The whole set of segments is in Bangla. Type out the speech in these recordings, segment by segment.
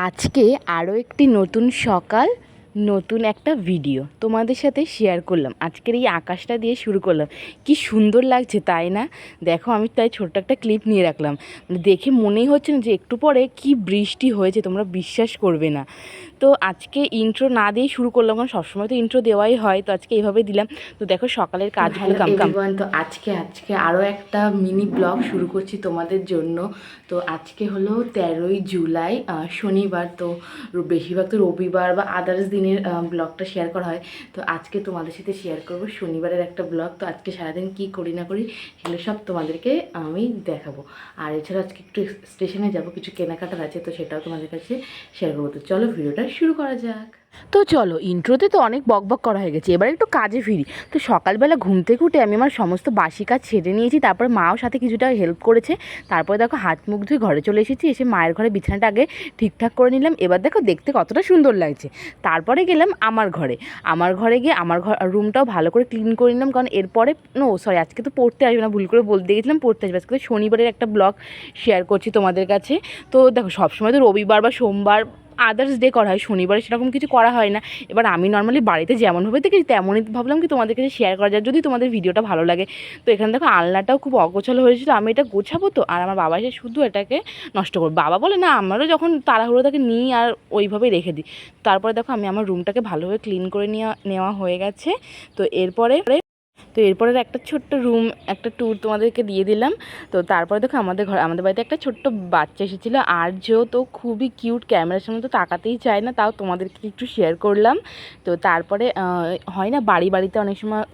আজকে আরও একটি নতুন সকাল নতুন একটা ভিডিও তোমাদের সাথে শেয়ার করলাম। আজকের এই আকাশটা দিয়ে শুরু করলাম। কি সুন্দর লাগছে তাই না? দেখো আমি তাই ছোট্ট একটা ক্লিপ নিয়ে রাখলাম। দেখে মনেই হচ্ছে না যে একটু পরে কি বৃষ্টি হয়েছে তোমরা বিশ্বাস করবে না। তো আজকে ইন্ট্রো না দিয়ে শুরু করলাম কারণ সবসময় তো ইন্ট্রো দেওয়াই হয় তো আজকে এইভাবে দিলাম। তো দেখো সকালের কাজগুলো কাম কাম। তো আজকে আজকে আরও একটা মিনি ব্লগ শুরু করছি তোমাদের জন্য। তো আজকে হলো তেরোই জুলাই শনিবার তো বেশিরভাগ তো রবিবার বা আদার্স দিনের ব্লগটা শেয়ার করা হয়। তো আজকে তোমাদের সাথে শেয়ার করব শনিবারের একটা ব্লগ তো আজকে সারাদিন কি করি না করি সেগুলো সব তোমাদেরকে আমি দেখাবো। আর এছাড়া আজকে একটু স্টেশনে যাব, কিছু কেনাকাটার আছে, তো সেটাও তোমাদের কাছে শেয়ার করব। তো চলো ভিডিওটা শুরু করা যাক। তো চলো ইন্ট্রোতে তো অনেক বক বক করা হয়ে গেছে, এবার একটু কাজে ফিরি। তো সকালবেলা ঘুম থেকে উঠে আমি আমার সমস্ত বাসি কাজ ছেড়ে নিয়েছি, তারপর মাও সাথে কিছুটা হেল্প করেছে। তারপরে দেখো, হাত মুখ ধুয়ে ঘরে চলে এসেছি, এসে মায়ের ঘরে বিছানাটা আগে ঠিকঠাক করে নিলাম। এবার দেখো, দেখতে কতটা সুন্দর লাগছে। তারপরে গেলাম আমার ঘরে। আমার ঘরে গিয়ে আমার ঘর রুমটাও ভালো করে ক্লিন করে নিলাম, কারণ এরপরে নো সরি আজকে তো পড়তে আসবে না, ভুল করে বলতে গেছিলাম পড়তে আসবে। আজকে শনিবারের একটা ব্লগ শেয়ার করছি তোমাদের কাছে। তো দেখো, সবসময় তো রবিবার বা সোমবার আদার্স ডে করা হয়, শনিবারে সেরকম কিছু করা হয় না। এবার আমি নর্মালি বাড়িতে যেমনভাবে দেখি তেমনই ভাবলাম কি তোমাদের কাছে শেয়ার করা যায়, যদি তোমাদের ভিডিওটা ভালো লাগে। তো এখানে দেখো আলনাটাও খুব অগোছল হয়েছিল, আমি এটা গোছাবো তো, আর আমার বাবা এসে শুধু এটাকে নষ্ট করব। বাবা বলে, না, আমারও যখন তাড়াহুড়ো তাকে নিই আর ওইভাবেই রেখে দিই। তারপরে দেখো আমি আমার রুমটাকে ভালোভাবে ক্লিন করে নেওয়া নেওয়া হয়ে গেছে। তো এরপরে তো এরপরে একটা ছোট্ট রুম একটা ট্যুর তোমাদেরকে দিয়ে দিলাম। তো তারপরে দেখো আমাদের ঘর, আমাদের বাড়িতে একটা ছোট্ট বাচ্চা এসেছিল। আর যেও তো খুবই কিউট ক্যামেরার সামনে তো তাকাতেই চায় না, তাও তোমাদেরকে একটু শেয়ার করলাম। তো তারপরে হয় না, বাড়ি বাড়িতে অনেক সময়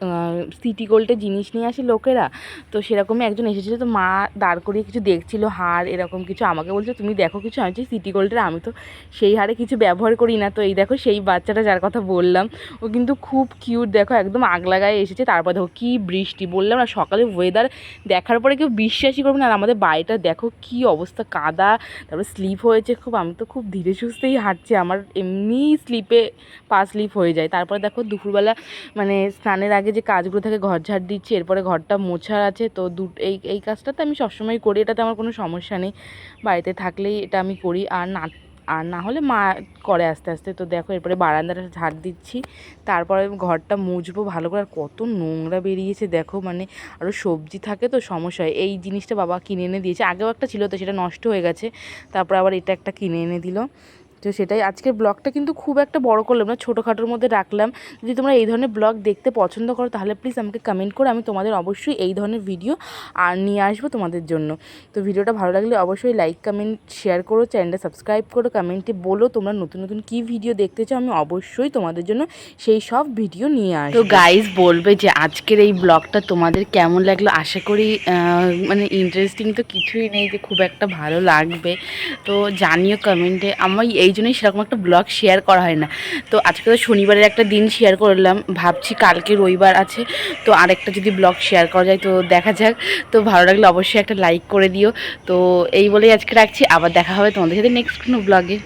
সিটি গোল্ডের জিনিস নিয়ে আসে লোকেরা। তো সেরকমই একজন এসেছিল, তো মা দাঁড় করিয়ে কিছু দেখছিল, হার, এরকম কিছু। আমাকে বলছে, তুমি দেখো কিছু, আমি সিটি গোল্ডের আমি তো সেই হারে কিছু ব্যবহার করি না। তো এই দেখো সেই বাচ্চাটা যার কথা বললাম। ও কিন্তু খুব কিউট দেখো একদম আগলা গায়ে এসেছে। তারপর কি বৃষ্টি, বললাম না সকালে ওয়েদার দেখার পরে কেউ বিশ্বাসই করবে না। আর আমাদের বাড়িটা দেখো কি অবস্থা, কাদা, তারপরে স্লিপ হয়েছে খুব, আমি তো খুব ধীরে সুস্থেই হাঁটছি। আমার এমনি স্লিপে পা স্লিপ হয়ে যায়। তারপরে দেখো দুপুরবেলা মানে স্নানের আগে যে কাজগুলো থাকে, ঘর ঝাড় দিচ্ছি, এরপরে ঘরটা মোছার আছে। তো দু, এই এই কাজটা তো আমি সবসময় করি, এটাতে আমার কোনো সমস্যা নেই। বাড়িতে থাকলেই এটা আমি করি। আর না আর না হলে মা করে আস্তে আস্তে। তো দেখো, এরপরে বারান্দাটা ঝাড় দিচ্ছি। তারপরে ঘরটা মুছবো ভালো করে। আর কত নোংরা বেরিয়েছে, দেখো মানে আরও সবজি থাকে তো, সমস্যা হয়। এই জিনিসটা বাবা কিনে এনে দিয়েছে। আগেও একটা ছিল তো, সেটা নষ্ট হয়ে গেছে। তারপর আবার এটা একটা কিনে এনে দিল। তো সেটাই আজকের ব্লগটা কিন্তু খুব একটা বড় করলাম না ছোটোখাটোর মধ্যে রাখলাম। যদি তোমরা এই ধরনের ব্লগ দেখতে পছন্দ করো তাহলে প্লিজ আমাকে কমেন্ট করে আমি তোমাদের অবশ্যই এই ধরনের ভিডিও আর নিয়ে আসব তোমাদের জন্য। তো ভিডিওটা ভালো লাগলে অবশ্যই লাইক কমেন্ট শেয়ার করো চ্যানেলটা সাবস্ক্রাইব করো কমেন্টে বলো তোমরা নতুন নতুন কী ভিডিও দেখতে চাও আমি অবশ্যই তোমাদের জন্য সেই সব ভিডিও নিয়ে আসব। তো গাইজ বলবে যে আজকের এই ব্লগটা তোমাদের কেমন লাগল? আশা করি মানে ইন্টারেস্টিং তো কিছুই নেই যে খুব একটা ভালো লাগবে। তো জানিও কমেন্টে আমার এই জন্যই সেরকম একটা ব্লগ শেয়ার করা হয় না। তো আজকে তো শনিবারের একটা দিন শেয়ার করলাম, ভাবছি কালকে রবিবার আছে, তো আরেকটা যদি ব্লগ শেয়ার করা যায় তো দেখা যাক। তো ভালো লাগলে অবশ্যই একটা লাইক করে দিও। তো এই বলেই আজকে রাখছি, আবার দেখা হবে তোমাদের সাথে নেক্সট কোনো ব্লগে